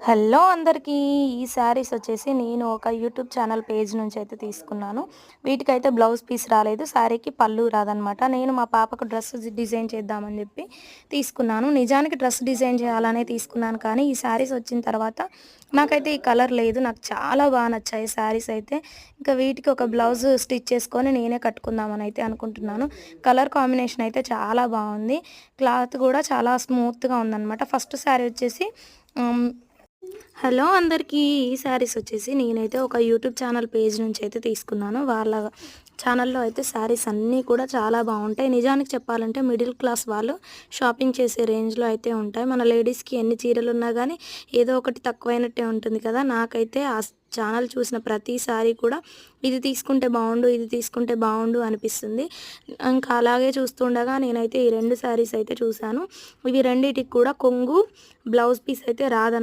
Hello అందరికీ. ఈ శారీస్ వచ్చేసి నేను ఒక యూట్యూబ్ ఛానల్ పేజ్ నుంచి అయితే తీసుకున్నాను. వీటికైతే బ్లౌజ్ పీస్ రాలేదు. శారీకి పళ్ళు రాదనమాట. నేను మా పాపకు డ్రెస్ డిజైన్ చేద్దామని చెప్పి తీసుకున్నాను. నిజానికి డ్రెస్ డిజైన్ చేయాలనే తీసుకున్నాను కానీ ఈ శారీస్ వచ్చిన తర్వాత నాకైతే ఈ కలర్ లేదు. నాకు చాలా బాగా నచ్చాయి శారీస్ అయితే. ఇంకా వీటికి ఒక బ్లౌజ్ స్టిచ్ చేసుకొని నేనే కట్టుకుందామని అయితే అనుకుంటున్నాను. కలర్ కాంబినేషన్ అయితే చాలా బాగుంది. క్లాత్ కూడా చాలా స్మూత్గా ఉందన్నమాట ఫస్ట్ శారీ వచ్చేసి హలో అందరికీ ఈ శారీస్ వచ్చేసి నేనైతే ఒక యూట్యూబ్ ఛానల్ పేజ్ నుంచి అయితే తీసుకున్నాను. వాళ్ళ ఛానల్లో అయితే శారీస్ అన్నీ కూడా చాలా బాగుంటాయి. నిజానికి చెప్పాలంటే మిడిల్ క్లాస్ వాళ్ళు షాపింగ్ చేసే రేంజ్లో అయితే ఉంటాయి. మన లేడీస్కి ఎన్ని చీరలు ఉన్నా కానీ ఏదో ఒకటి తక్కువైనట్టే ఉంటుంది కదా. నాకైతే ఆ ఛానల్ చూసిన ప్రతిసారి కూడా ఇది తీసుకుంటే బాగుండు ఇది తీసుకుంటే బాగుండు అనిపిస్తుంది. ఇంకా అలాగే చూస్తుండగా నేనైతే ఈ రెండు శారీస్ అయితే చూశాను. ఇవి రెండిటికి కూడా కొంగు బ్లౌజ్ పీస్ అయితే రాదన్న